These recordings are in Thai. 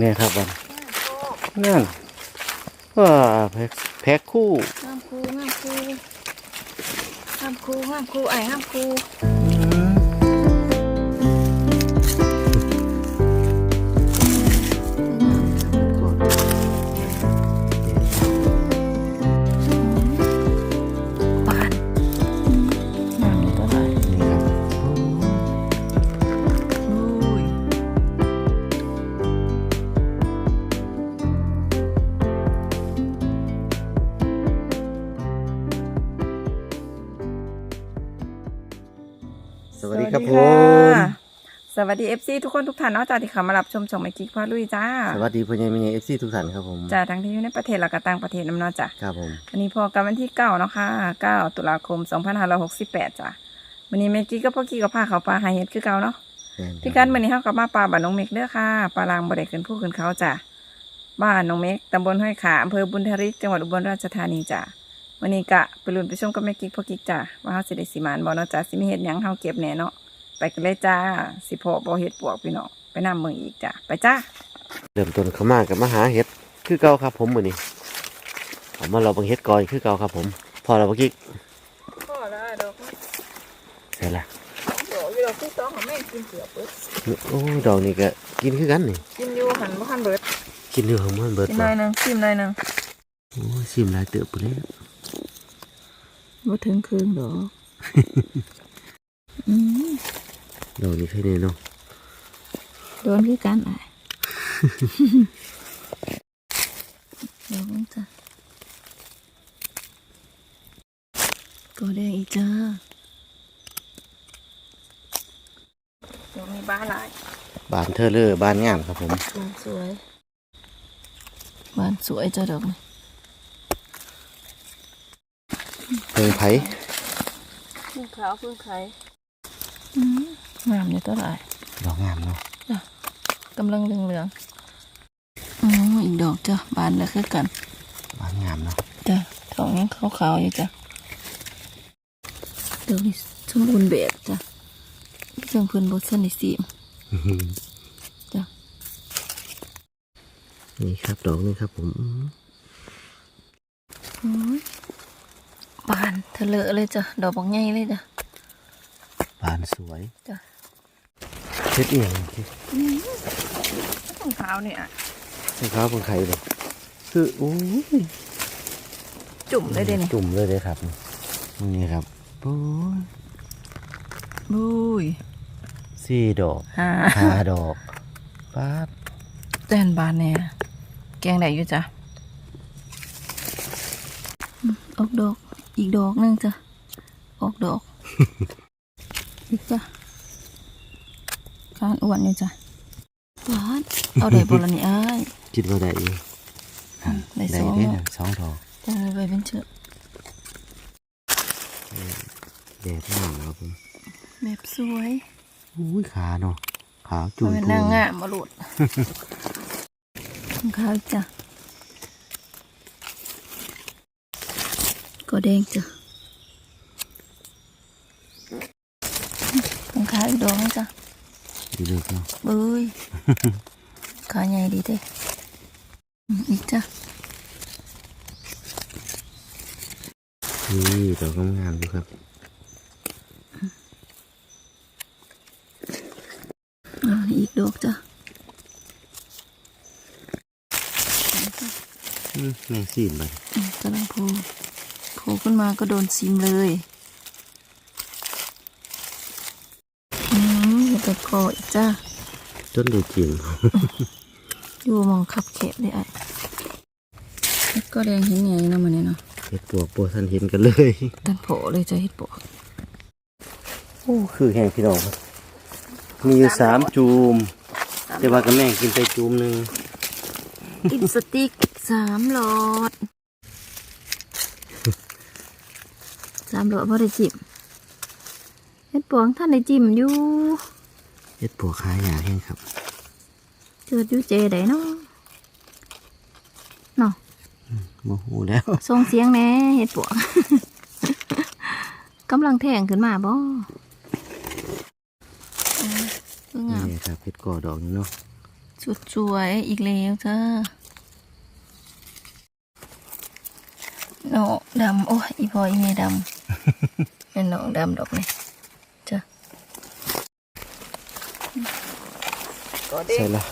เนี่ยครับบันนั่นว้าแพ็คแพ็คคู่ห้ามครูห้ามครูห้ามครูห้ามครูไอ้ห้ามครู วัสดีเอฟซีทุกคนทุกท่านเนาะจ้าที่เข้ามารับชมช่องไมกิ๊กพ่อลุยจ้าสวัสดีพ่อใหญ่แม่ใหญ่เอฟซีทุกท่านครับผมจ้าทั้งที่อยู่ในประเทศและก็ต่างประเทศน้ำเนาะจ้าครับผมวันนี้พอกันวันที่เก้าเนาะค่ะเก้าตุลาคมสองพันห้าร้อยหกสิบแปดจ้าวันนี้เมกิ๊กกับพ่อกี้ก็พาเขาปลาหาเห็ดคือเก่าเนาะแม่นพี่กันวันนี้เขากลับมาปลาบ้านน้องเมกเด้อค่ะปลาลางบ่ได้ขึ้นผู้ขึ้นเขาจ้าบ้านน้องเมกตำบลห้วยขาอำเภอบุญทริกจังหวัดอุบลราชธานีจ้าวันนี้กะไปลุ้นไปชมกับแม่กิ๊กพ่อกิ๊กจ้าว่าเขาสิได้สิมานบ่เนาะจ้าสิมีเห็ดหยังเฮาเก็บแหน่เนาะ ไปกันเลยจ้า สิพอบ่เห็ดปวกพี่น้องไปนำเมืองอีกจ้าไปจ้าเริ่มต้นเข้ามากับมาหาเห็ดคือเก่าครับ ผมมื้อนี้ผมมาเราบังเห็ดก่อนคือเก่าครับ ผม พอเราบักกิ๊กพ่อละดอกใช่ละดอกดอกที่สองของแม่กินเสือเปิดโอ้ดอกนี่ก็กินคือกันนี่กินอยู่หันบ่คันเบิดกินอยู่ของมันเบิดกินหน่อยหนึงชิมหน่อยหนึงโอ้ยซิมหลายเติบไปเลยบ่ถึงครึ่งดอก อืมดอกนี้ใช่แน่เนาะโดนคือกันอะเดี๋ยวมึงจ้ะก็ได้อีกจ้าเดี๋ยวมีบ้านหลายบานเทอเลอร์บานงามครับผมบ้านสวยบ้านสวยจ้ะดอกนี่เพิงไผพึ่งขาวพึ่งไข่ งามอยู่ตัวไหร่ดอกงามเนาะกำลังเหลืองๆอ๋ออีกดอกจ้ะบานแล้วคือกันบานงามเนาะจ้ะท้องยังขาวๆอยู่จ้ะเดี๋ยวนี้สมบูรณ์แบบจ้ะเรื่องเพื่อนบทสนิทสีมจ้ะนี่ครับดอกนี้ครับผมอื้อโอ้ยบานเถลอะเลยจ้ะดอกบักใหญ่เลยจ้ะบานสวยจ้ะ เช็ดเอียงสิต้นขาวเนี่ยให้เขาเป็นไข่เลยคือโอ้ยจุ่มเลยเด้นี่จุ่มเลยเลยครับนี่ครับโอ้ยบุ้ยสี่ดอกฮ่าห้าดอกป๊าดเต้นบานเนี่ยแกงไหนอยู่จ้ะอืมออกดอกอีกดอกหนึงจ้ะออกดอกอีกจ้ะ การอ้วนอยู่จ้ะบานเอาได้บ่ละนี่อ้ายคิดว่าได้อีกได้ได้สองได้สองดอกจะเอาไปเป็นเชือกแดดหนาวครับแบบสวยอุ้ยขาเนาะขาวจุ่มัมนเป็นนางงามมาหลุดของเขาจ้ะก็แดงจ้ะของขาอีกดอกนึงจ้ะ ดีเลยเนาะเบ้ยขาใหญ่ดีเด้อืมอีกจ้ะนี่ดอกงามๆดูครับอ่าอีกดอกจ้ะอืมแม่งซีนไปอืมกำลังโผล่โผล่ขึ้นมาก็โดนซิมเลย อืมเห็ด ตะกออีกจ้ะต้นดูจริงอยู่มองขับแคบเลยไอ้เฮ็ดก็แดงเห็นไงเนาะมันเนี่ยเนาะเห็ดปวกปวสันเห็นกันเลยตันโผล่เลยจะเฮ็ดปวกโอ้คือแห้งพี่น้องครับมีอยู่สามจูมแต่ว่ากับแม่งกินไปจูมหนึ่งอินสติ๊กสามหลอดสามหลอดพอได้จิบเฮ็ดปวงท่านได้จิ้มอยู่ เห็ดปวกขายอย่างแห้งครับเจิดอยู่เจได้เนาะเนาะโมโหแล้วส่งเสียงแหน่เฮ็ดปวกกำลังแทงขึ้นมาบ่เออเอองามนี่ครับเห็ดก่อดอกนี่เนาะสุดสวยอีกแล้วจ้าน้องดำโอ้ยอีพออีเมดำเป็นน้องดำดอกนี่จ้ะก็เด็ ใส่ละ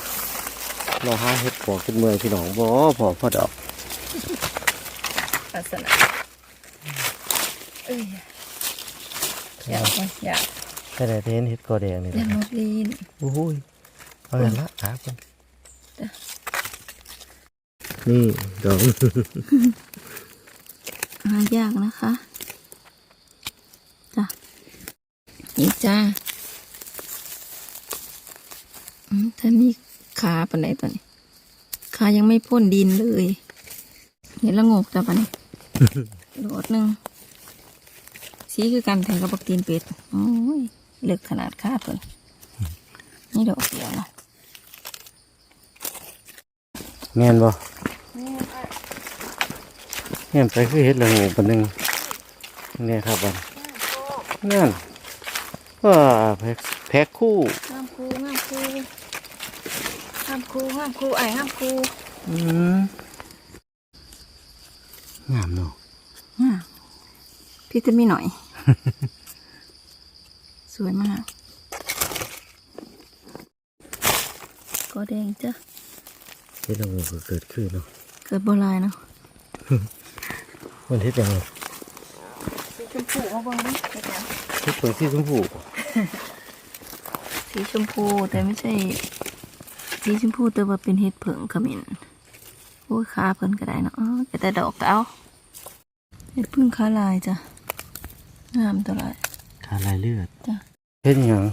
เราหาเห็ดปวกขึ้นเมืองพี่น้องบ่พอพอดอกลักษณะเอ้ยอยากไหมอยากแต่ได้เห็นเห็ดกอแดงนี่เล่นนะนกลีนโอ้ยเอาละละหาเพิ่นจ้ะนี่ดอกหายากนะคะจ้ะนี่จ้าอืม ถ้ามีขาปานไหนตัวนี้ขายังไม่พ่นดินเลยเห็นละโงกจ้ะปะนี่โดดหนึ่งสีคือกันแทงกับบักตีนเป็ดโอ้ยเลือกขนาดขาตัวนี้นี่ดอกเดียวเนาะแม่นบ่แม่นไปคือเห็ดละโงูปานหนึงนี่ครับบันนั่นว่าแพ็คแพ็คคู่ ห้ามครูห้ามครูห้าม ครูห้ามครูไอ้ห้ามครูอืมงามเนาะอะพี่จะมีหน่อย สวยมาก ก็แดงจ้ะเห็ดละโงูก็เกิดขึ้นเนาะ เกิดโบราณเนาะมันเห็ดยังไงสีชมพูมาบ้างนะเห็ดเปิดที่ชมพู สีชมพูแต่ไม่ใช่ สีชมพูแต่ว่าเป็นเห็ดเผิงขมิ้นโอ้ยขาเพิ่นก็ได้เนาะอ๋อแต่แต่ดอกก็เอาเห็ดพึ่งขาลายจ้ะงามตัวไรขาลายเลือดจ้ะเห็ดหยัง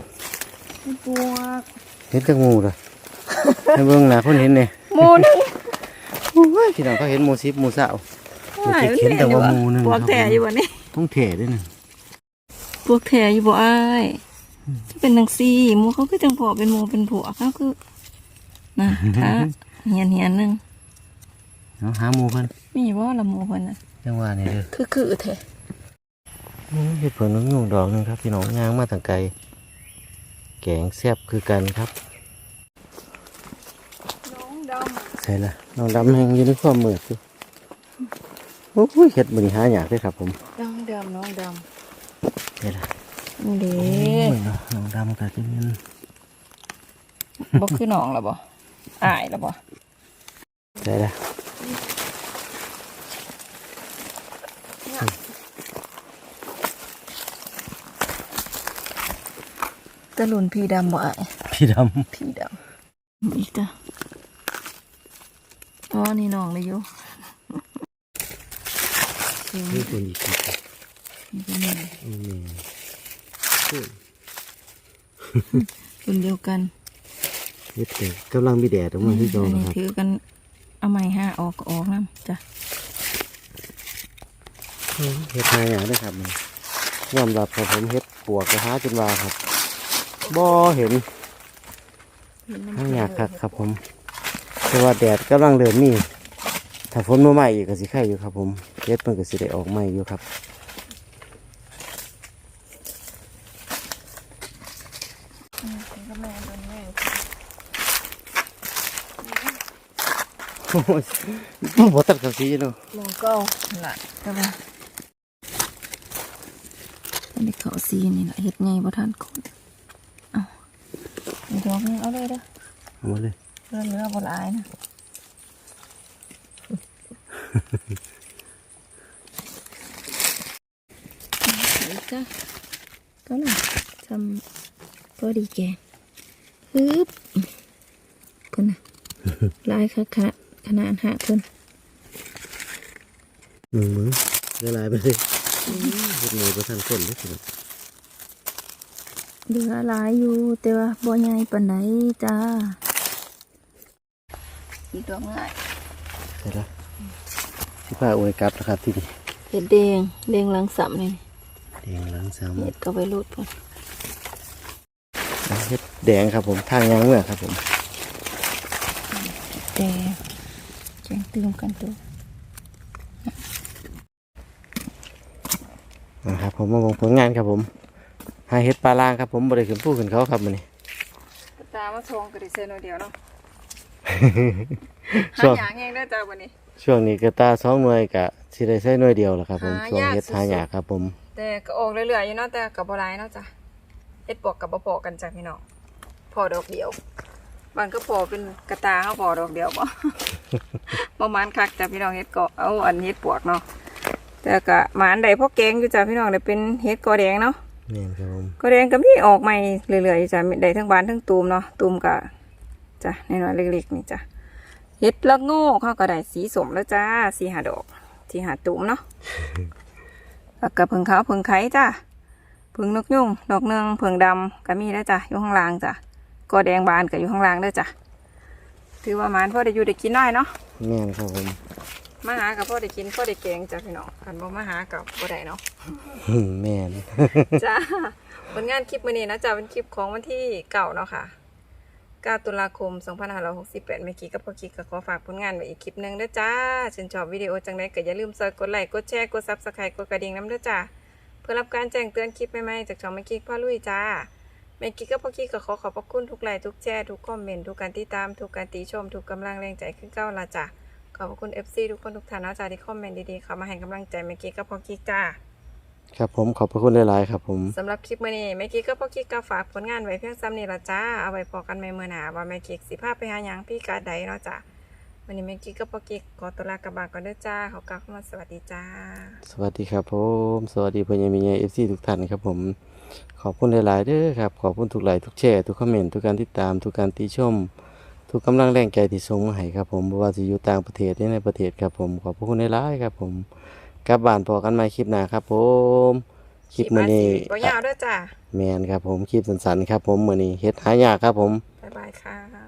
เห็ดบวกเห็ดตะงูล่ะให้เบิ่งหน้าคนเห็นเนี่ยหมูนึงโอ้ยพี่น้องเขาเห็นหมูสิบหมูสาวมันจะเขียนแต่ว่าหมู่หนึ่งพวกครับแถอยู่บ่นี่ต้องเถด้วยนะพวกแถอยู่บ่อ้ายที่เป็นนังซี่หมูเขาก็จังพอเป็นหมูเป็นผัวเขาคือ นะค่ะเหียนเหียนหนึงเอาหาหมูเพิ่นมีบ่ละหมูเพิ่นน่ะจังหวะนี่เด้อคือคือแท้อื้อเห็ดเพิ่นนกยุงดอกหนึงครับ พี่น้องย่างมาตั้งไกล แกงแซ่บคือกันครับน้องดใช่ละน้องดำแหงอยู่ในความมืดอยู่โอ้ยเห็ดบริหารอยากเลยครับ ผมำน้องดำน้องดใช่ละำนี่เด้โอ้ยเนาะน้องดำก็จะมีบ่คือน้องละบ่ อายละบ่ใช่ละตะลุนพี่ดำบ่อายพี่ดพี่ดำอีกจ้ะอ๋อนี่น้องเลยอยู่เสียงำนี่คนอีกครับนี่ก็มีอืมคนเดียวกัน เห็ดแต่กำลังมีแดดออกมาที่จออันนะนี้ครับถือกันเอาไม้ห้าออกก็ออกน้ำจ้ะเห็ดหาอย่างด้วยครับมันยอมรับครับผมเห็ดปวกนะฮะจนว่าครับบ่เห็นหาอยากครับครับผมแต่ว่าแดดกำลังเดินมีถ้าฝนมาใหม่อีกก็สิไข่อยู่ครับ ผมเห็ดมันก็สิได้ออกใหม่อยู่ครับ โอ้ยบ่ตัดกับสีเนาะมองเก้าละแต่ว่าอันนี้เขาซีนี่แหละเห็ดไงบ่ทันคนเอาอีกดอกหนึงเอาเลยเด้อเอามาเลยเลือเนื้อบ่หลายนะอีกจ้ะก็น่ะทำก็ดีแกฮึบคนน่ะลายค่ะขนาด ขนาดหะคนหนึ่งมือละลายไปเลยเห็ดหมูประทันคนเลยครับเหลือหลายอยู่แต่ว่าบ่ใหญ่ปานใดจ้าอีกดอกง่ายใช่ละสิพาอวยกลับนะครับที่นี่เห็ดแดงแดงหลังสัมนี่แดงหลังสามเห็ดก็ไปรูดพุ่นเห็ดแดงครับผมทางยางเมื่อครับผมแดง แจงตื่มกันตัวนะครับผมมาบอกผลงานครับผมหาเห็ดปลาล่างครับผมบริขึ้นผู้ขึ้นเขาครับมันนี่ตามาทองก็ได้เส้นเดียวเนาะหาช่วงหยางเองเด้อจ้าวันนี้ ช่วงนี้ก็ตาสองหน่วยกะสิได้ใช้หน่วยเดียวแหละครับผมหาช่วงยากเฮ็ดสุดๆหายากครับผม แต่ก็ออกเรื่อยๆอยู่เนาะแต่กับบ่หลายเนาะจ้ะเฮ็ดปวกกับบ่พอกันจ้ะพี่น้องพอดอกเดียว มันก็พอเป็นกระตาเขาพอดอกเดียวบ่ประมาณคักจ้ะพี่น้องเฮ็ดเกาะเอาอันเฮ็ดปวกเนาะแต่ก็หมาอันใดพวกแกงอยู่จ้ะพี่น้องได้เป็นเฮ็ดกอแดงเนาะแม่นครับผมกอแดงก็มีออกใหม่เรื่อยๆอยู่จ้ะได้ทั้งบานทั้งตูมเนาะตูมก็จ้ะน้อยๆเล็กๆนี่จ้ะเฮ็ดละโง่เขาก็ได้สีสมแล้วจ้าสีหาดอกสีหาตูมเนาะแล้วก็เพิงขาวเพิงไข่จ้ะเพิงนกยุงดอกเนืองเพิงดำก็มีแล้วจ้ะอยู่ข้างล่างจ้ะ กอแดงบานก็อยู่ข้างล่างเด้อจ้ะถือว่าหมานพ่อได้อยู่ได้กินน้อยเนาะแม่นครับผมมาหากับพ่อได้กินพ่อได้แกงจ้ะพี่น้องกันบ่มาหากับบ่ได้เนาะแม่นจ้าผลงานคลิปมื้อนี้นะจ้ะเป็นคลิปของวันที่เก่าเนาะค่ะ9ตุลาคม 2568เมื่อกี้กับพ่อคิดก็ขอฝากผลงานไว้อีกคลิปหนึงเด้อจ้าชื่นชอบวิดีโอจังไดก็อย่าลืมซอยกดไลค์กดแชร์กด Subscribe กดกระดิ่งนำเด้อจ้าเพื่อรับการแจ้งเตือนคลิปใหม่ๆจากช่องแม่กิ๊กพ่อลุยจ้า แม่กิ๊กกับพ่อคิดก็ขอขอบพระคุณทุกไลค์ทุกแชร์ทุกคอมเมนต์ทุกการติดตามทุกการติชม ทุกกำลังแรงใจขึ้นเก้าละจ้าขอบพระคุณ FC ทุกคนทุกท่านนะจ้าที่คอมเมนต์ดีๆเข้ามาให้กำลังใจแม่กิ๊กกับพ่อคิดจ้าครับผมขอบพระคุณหลายๆครับผมสำหรับคลิปมื้อนี้แม่กิ๊กก็พ่อกิ๊กก็ฝากผลงานไว้เพียงซ้ำนี่ละจ้าเอาไว้พอกันใหม่มื้อหน้าว่าแม่กิ๊กสิพาไปหาหยังพี่กาใดเนาะจ้า วันนี้แม่กิ๊กก็พ่อกิ๊กขอตัวลากลับบ้านก่อนเด้อจ้าขอกล่าวคำว่าสวัสดีจ้า สวัสดีครับผมสวัสดีพ่อใหญ่แม่ใหญ่ FC ทุกท่านครับผม ขอบคุณหลาย ๆ เด้อครับ ขอบคุณทุกไลค์ทุกแชร์ทุกคอมเมนต์ทุกการติดตามทุกการติชม ทุกกำลังแรงใจที่ส่งมาให้ครับผมบ่ว่าจะอยู่ต่างประเทศหรือในประเทศครับผมขอบพระคุณหลาย ๆ ครับผมกลับบ้านพอกันใหม่คลิปหน้าครับผมคลิปมื้อนี้บ่ยาวเด้อจ้าแมนครับผมคลิปสั้น ๆ ครับผมมื้อนี้เฮ็ดหายากครับผมบ๊ายบายค่ะ